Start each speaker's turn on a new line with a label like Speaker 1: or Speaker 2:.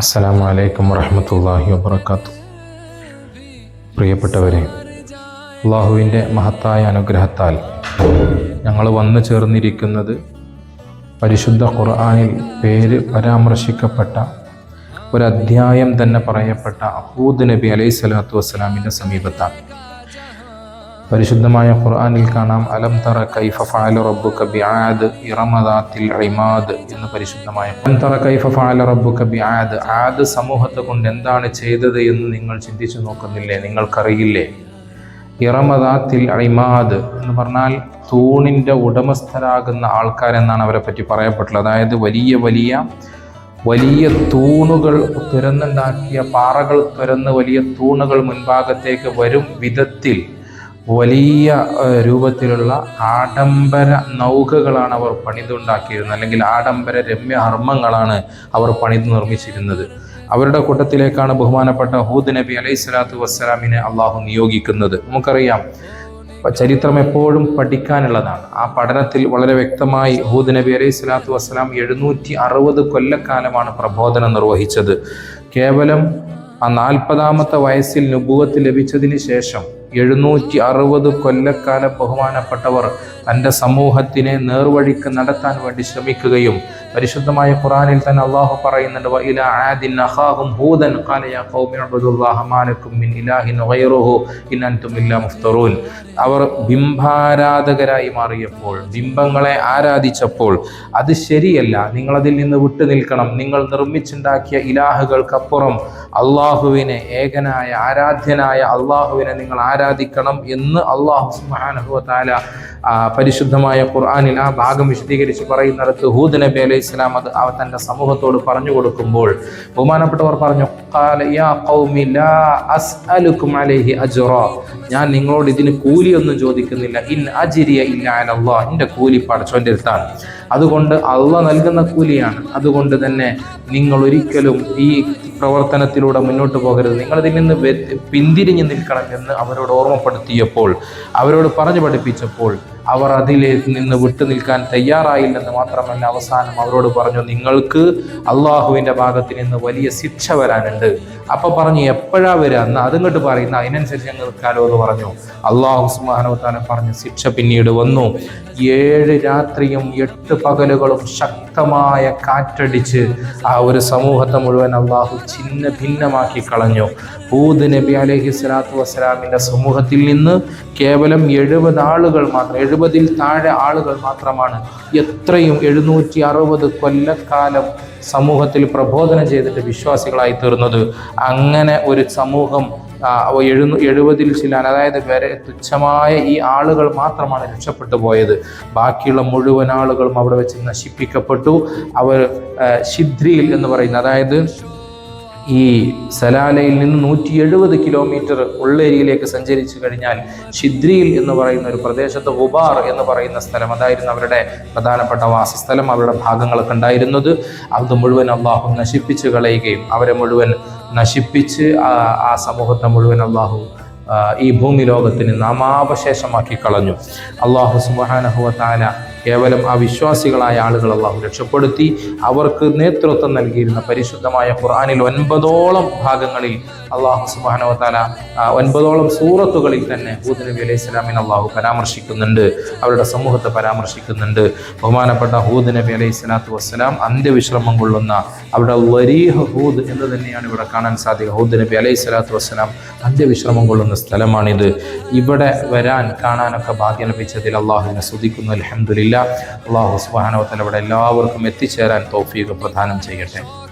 Speaker 1: അസ്സലാമു അലൈക്കും വറഹമത്തല്ലാഹി വബർക്കാത്തു പ്രിയപ്പെട്ടവരെ അള്ളാഹുവിന്റെ മഹത്തായ അനുഗ്രഹത്താൽ ഞങ്ങൾ വന്നു ചേർന്നിരിക്കുന്നത് പരിശുദ്ധ ഖുർആാനിൽ പേര് പരാമർശിക്കപ്പെട്ട ഒരു അധ്യായം തന്നെ പറയപ്പെട്ട അഹൂദ് നബി അലൈഹി സ്വലാത്തു വസ്സലാമിന്റെ സമീപത്താണ്. പരിശുദ്ധമായ ഖുർആനിൽ കാണാം അലം തറ കൈഫ ഫഅല റബ്ബുക ബിആദ് ഇറമദാത്തിൽ ഇമാദ് എന്ന് പരിശുദ്ധമായ അലം തറ കൈഫ ഫഅല റബ്ബുക ബിആദ് ആദ് സമൂഹത്തെ കൊണ്ട് എന്താണ് ചെയ്തത് എന്ന് നിങ്ങൾ ചിന്തിച്ചു നോക്കുന്നില്ലേ? നിങ്ങൾക്കറിയില്ലേ? ഇറമദാത്തിൽ ഇമാദ് എന്ന് പറഞ്ഞാൽ തൂണിന്റെ ഉടമസ്ഥരാകുന്ന ആൾക്കാരെന്നാണ് അവരെ പറ്റി പറയപ്പെട്ടുള്ളത്. അതായത് വലിയ വലിയ വലിയ തൂണുകൾ തുരന്നുണ്ടാക്കിയ പാറകൾ തുരന്ന് വലിയ തൂണുകൾ മുൻഭാഗത്തേക്ക് വരും വിധത്തിൽ വലിയ രൂപത്തിലുള്ള ആഡംബര നൗകകളാണ് അവർ പണിതുണ്ടാക്കിയിരുന്നത്. അല്ലെങ്കിൽ ആഡംബര രമ്യഹർമ്മങ്ങളാണ് അവർ പണിത് നിർമ്മിച്ചിരുന്നത്. അവരുടെ കൂട്ടത്തിലേക്കാണ് ബഹുമാനപ്പെട്ട ഹൂദ് നബി അലൈഹി സ്വലാത്തു വസ്സലാമിനെ അള്ളാഹു നിയോഗിക്കുന്നത്. നമുക്കറിയാം ചരിത്രം എപ്പോഴും പഠിക്കാനുള്ളതാണ്. ആ പഠനത്തിൽ വളരെ വ്യക്തമായി ഹൂദ് നബി അലൈഹി സ്വലാത്തു വസ്സലാം എഴുന്നൂറ്റി അറുപത് കൊല്ലക്കാലമാണ് പ്രബോധനം നിർവഹിച്ചത്. കേവലം ആ നാൽപ്പതാമത്തെ വയസ്സിൽ നുബുവത്ത് ലഭിച്ചതിന് ശേഷം എഴുന്നൂറ്റി അറുപത് കൊല്ലക്കാലം ബഹുമാനപ്പെട്ടവർ തന്റെ സമൂഹത്തിനെ നേർവഴിക്ക് നടത്താൻ വേണ്ടി ശ്രമിക്കുകയും പരിശുദ്ധമായ ഖുറാനിൽ തന്നെ അള്ളാഹു പറയുന്നുണ്ട് "വഇല ആദിൻ അഖാഹും ഹൂദൻ ഖാല യാ ഖൗമി അൻതും ഇല്ലാ മുഫ്തറൂൻ. അവർ ബിംബാരാധകരായി മാറിയപ്പോൾ ബിംബങ്ങളെ ആരാധിച്ചപ്പോൾ അത് ശരിയല്ല നിങ്ങളതിൽ നിന്ന് വിട്ടു നിൽക്കണം. നിങ്ങൾ നിർമ്മിച്ചുണ്ടാക്കിയ ഇലാഹുകൾക്കപ്പുറം അള്ളാഹുവിനെ ഏകനായ ആരാധ്യനായ അള്ളാഹുവിനെ നിങ്ങൾ ആരാധിക്കണം എന്ന് അള്ളാഹു സുബ്ഹാനഹു പരിശുദ്ധമായ ഖുർആനിൽ ആ ഭാഗം വിശദീകരിച്ച് പറയുന്നിടത്ത് ഹൂദ് നബി അലൈഹി ഇസ്ലാം അത് അവ തന്റെ സമൂഹത്തോട് പറഞ്ഞു കൊടുക്കുമ്പോൾ ബഹുമാനപ്പെട്ടവർ പറഞ്ഞു "ഖാല യാ ഖൗമി അലൈഹി അജ്റ. ഞാൻ നിങ്ങളോട് ഇതിന് കൂലിയൊന്നും ചോദിക്കുന്നില്ല. ഇൻ അജിരിയ ഇല്ല അലല്ലാ എന്റെ കൂലി പടച്ചോന്റെ അടുത്താണ്. അതുകൊണ്ട് അള്ള നൽകുന്ന കൂലിയാണ്. അതുകൊണ്ട് തന്നെ നിങ്ങൾ ഒരിക്കലും ഈ പ്രവർത്തനത്തിലൂടെ മുന്നോട്ട് പോകരുത്. നിങ്ങൾ ഇതിൽ നിന്ന് പിന്തിരിഞ്ഞു നിൽക്കണം എന്ന് അവരോട് ഓർമ്മപ്പെടുത്തിയപ്പോൾ അവരോട് പറഞ്ഞു പഠിപ്പിച്ചപ്പോൾ അവർ അതിൽ നിന്ന് വിട്ടു നിൽക്കാൻ തയ്യാറായില്ലെന്ന് മാത്രമല്ല അവസാനം അവരോട് പറഞ്ഞു നിങ്ങൾക്ക് അള്ളാഹുവിന്റെ ഭാഗത്ത് നിന്ന് വലിയ ശിക്ഷ വരാനുണ്ട്. അപ്പൊ പറഞ്ഞു എപ്പോഴാ വരിക? എന്ന് അതിങ്ങോട്ട് പറയുന്ന അതിനനുസരിച്ച് ഞങ്ങൾ നിൽക്കാലോ എന്ന് പറഞ്ഞു. അള്ളാഹു സുബാനവത്താനെ പറഞ്ഞു ശിക്ഷ പിന്നീട് വന്നു. ഏഴ് രാത്രിയും എട്ട് പകലുകളും ശക്തമായ കാറ്റടിച്ച് ആ ഒരു സമൂഹത്തെ മുഴുവൻ അള്ളാഹു ചിന്ന ഭിന്നമാക്കി കളഞ്ഞു. ഹൂദ് നബി അലഹി സ്വലാത്തു വസ്സലാമിന്റെ സമൂഹത്തിൽ നിന്ന് കേവലം എഴുപത് ആളുകൾ മാത്രം എഴുപതിൽ താഴെ ആളുകൾ മാത്രമാണ് എത്രയും എഴുന്നൂറ്റി അറുപത് കൊല്ലക്കാലം സമൂഹത്തിൽ പ്രബോധനം ചെയ്തിട്ട് വിശ്വാസികളായി തീർന്നത്. അങ്ങനെ ഒരു സമൂഹം എഴുന്നൂ എഴുപതിൽ ചില അതായത് വരെ തുച്ഛമായ ഈ ആളുകൾ മാത്രമാണ് രക്ഷപ്പെട്ടു പോയത്. ബാക്കിയുള്ള മുഴുവൻ ആളുകളും അവിടെ വെച്ച് നശിപ്പിക്കപ്പെട്ടു. അവർ ശിദ്രിയിൽ എന്ന് പറയുന്ന അതായത് ഈ സലാലയിൽ നിന്ന് നൂറ്റി എഴുപത് കിലോമീറ്റർ ഉള്ളേരിയയിലേക്ക് സഞ്ചരിച്ചു കഴിഞ്ഞാൽ ഷിദ്രിയിൽ എന്ന് പറയുന്ന ഒരു പ്രദേശത്ത് ഉബാർ എന്ന് പറയുന്ന സ്ഥലം അതായിരുന്നു അവരുടെ പ്രധാനപ്പെട്ട വാസസ്ഥലം അവരുടെ ഭാഗങ്ങളൊക്കെ ഉണ്ടായിരുന്നത്. അത് മുഴുവൻ അള്ളാഹു നശിപ്പിച്ച് കളയുകയും അവരെ മുഴുവൻ നശിപ്പിച്ച് ആ സമൂഹത്തെ മുഴുവൻ അള്ളാഹു ഈ ഭൂമി ലോകത്തിന് നാമാവശേഷമാക്കി കളഞ്ഞു. അള്ളാഹു സുബാനഹുവ താല കേവലം ആ വിശ്വാസികളായ ആളുകൾ അള്ളാഹു രക്ഷപ്പെടുത്തി അവർക്ക് നേതൃത്വം നൽകിയിരുന്ന പരിശുദ്ധമായ ഖുർആനിൽ ഒൻപതോളം ഭാഗങ്ങളിൽ അള്ളാഹു സുബാനോത്താല താല ഒൻപതോളം സൂറത്തുകളിൽ തന്നെ ഹൂദ് നബി അലൈഹി സ്വലാമിനെ അള്ളാഹു പരാമർശിക്കുന്നുണ്ട് അവരുടെ സമൂഹത്തെ പരാമർശിക്കുന്നുണ്ട്. ബഹുമാനപ്പെട്ട ഹൂദ് നബി അലൈഹി സ്വലാത്തു വസ്സലാം അന്ത്യവിശ്രമം കൊള്ളുന്ന അവിടെ വരീഹ ഹൂദ് എന്ന് തന്നെയാണ് ഇവിടെ കാണാൻ സാധിക്കുക. ഹൂദ് നബി അലൈഹി സ്വലാത്തു വസ്സലാം അന്ത്യവിശ്രമം കൊള്ളുന്ന സ്ഥലമാണിത്. ഇവിടെ വരാൻ കാണാനൊക്കെ ഭാഗ്യം ലഭിച്ചതിൽ അള്ളാഹുവിനെ സ്തുതിക്കുന്നു. അലഹമുല്ല അള്ളാഹു സുബാനവത്തല ഇവിടെ എല്ലാവർക്കും എത്തിച്ചേരാൻ തൗഫീഖ് പ്രദാനം ചെയ്യട്ടെ.